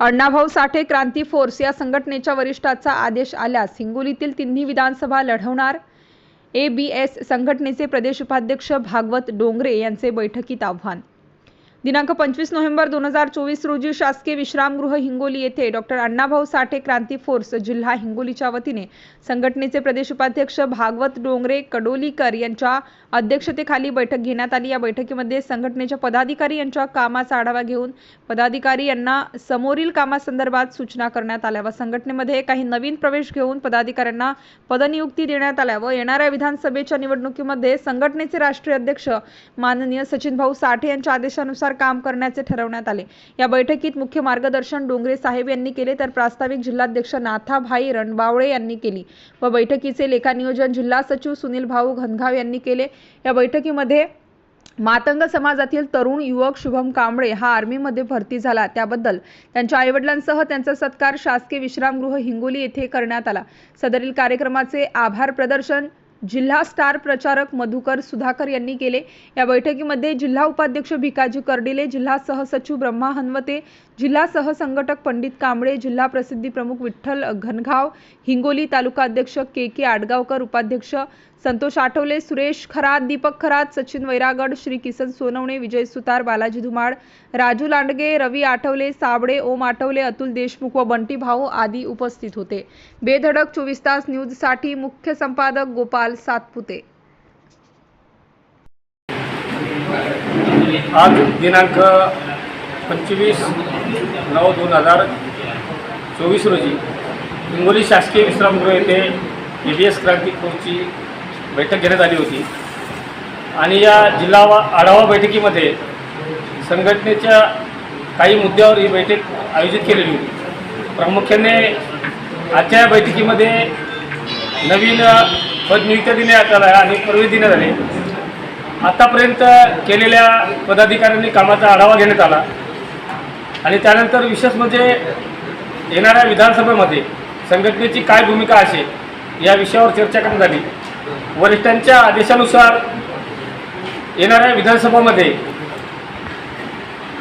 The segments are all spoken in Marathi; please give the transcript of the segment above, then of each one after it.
अण्णाभाऊ साठे क्रांती फोर्स या संघटनेच्या वरिष्ठाचा आदेश आल्यास हिंगोलीतील तिन्ही विधानसभा लढवणार. ए बी एस संघटनेचे प्रदेश उपाध्यक्ष भागवत डोंगरे यांचे बैठकीत आव्हान. दिनांक पंचवीस नोव्हेंबर दोन हजार चोवीस रोजी शासकीय विश्रामगृह हिंगोली येथे डॉक्टर अण्णाभाऊ साठे क्रांती फोर्स जिल्हा हिंगोलीच्या वतीने संघटनेचे प्रदेश उपाध्यक्ष भागवत डोंगरे कडोलीकर यांच्या अध्यक्षतेखाली बैठक घेण्यात आली. या बैठकीमध्ये संघटनेच्या पदाधिकारी यांच्या कामाचा आढावा घेऊन पदाधिकारी यांना समोरील कामासंदर्भात सूचना करण्यात आल्या व संघटनेमध्ये काही नवीन प्रवेश घेऊन पदाधिकाऱ्यांना पदनियुक्ती देण्यात आल्या व येणाऱ्या विधानसभेच्या निवडणुकीमध्ये संघटनेचे राष्ट्रीय अध्यक्ष माननीय सचिन भाऊ साठे यांच्या आदेशानुसार काम करण्याचे ठरवण्यात आले. या बैठकीत मुख्य मार्गदर्शन डोंगरे साहेब यांनी केले तर प्रास्ताविक जिल्हाध्यक्ष नाथाभाई रणबावळे यांनी केली व बैठकीचे लेखानियोजन जिल्हा सचिव सुनील भाऊ घनघाव यांनी केले. या बैठकीमध्ये मातंग समाजातील तरुण युवक शुभम कांबळे हा आर्मीमध्ये भरती झाला. त्याबद्दल त्यांच्या आईवडिलांसह त्यांचा सत्कार शासकीय विश्रामगृह हिंगोली येथे करण्यात आला. सदरील कार्यक्रमाचे आभार प्रदर्शन जिल्हा स्टार प्रचारक मधुकर सुधाकर यांनी केले. या बैठकीमध्ये जिल्हा उपाध्यक्ष भिकाजी कर्डिले जिल्हा सहसचिव ब्रह्मा हनवते जिल्हा सहसंघटक पंडित कांबळे जिल्हा प्रसिद्धी प्रमुख विठ्ठल घनघाव हिंगोली तालुका अध्यक्ष के के आडगावकर उपाध्यक्ष संतोष आठवले सुरेश खरात दीपक खरात सचिन वैरागड श्री किसन सोनवणे विजय सुतार बालाजी धुमाळ राजू लांडगे रवी आठवले साबळे ओम आठवले अतुल देशमुख व बंटी भाऊ आदी उपस्थित होते. बेधडक चोवीस तास न्यूजसाठी मुख्य संपादक गोपाल सातपुते. आज दिनांक पंचवीस नऊ दोन हजार चोवीस रोजी हिंगोली शासकीय विश्रामगृह येथे ए बी एस क्रांती कोरची बैठक घेण्यात आली होती. आणि या जिल्हा आढावा बैठकीमध्ये संघटनेच्या काही मुद्द्यावर ही बैठक आयोजित केलेली होती. प्रामुख्याने आजच्या या बैठकीमध्ये नवीन पदनियुक्त्या देण्यात आल्या आणि प्रवेश देण्यात आले आत्तापर्यंत केलेल्या पदाधिकाऱ्यांनी कामाचा आढावा घेण्यात आला. आणि त्यानंतर विशेष म्हणजे येणाऱ्या विधानसभेमध्ये संघटनेची काय भूमिका असेल या विषयावर चर्चा करण्यात आली. वरिष्ठांच्या आदेशानुसार येणाऱ्या विधानसभामध्ये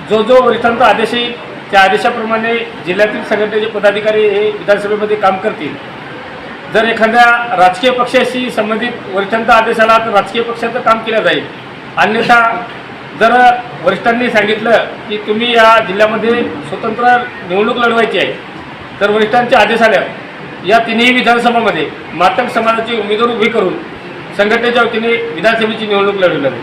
जो जो वरिष्ठांचा आदेश येईल त्या आदेशाप्रमाणे जिल्ह्यातील संघटनेचे पदाधिकारी हे विधानसभेमध्ये काम करतील. जर एखाद्या राजकीय पक्षाशी संबंधित वरिष्ठांचा आदेश आला तर राजकीय पक्षाचं काम केलं जाईल. अन्यथा जर वरिष्ठांनी सांगितलं की तुम्ही या जिल्ह्यामध्ये स्वतंत्र निवडणूक लढवायची आहे तर वरिष्ठांचे आदेश आल्यावर या तिन्ही विधानसभामध्ये मातंग समाजाची उमेदवार उभी करून संघटनेच्या वतीने विधानसभेची निवडणूक लढवली जाईल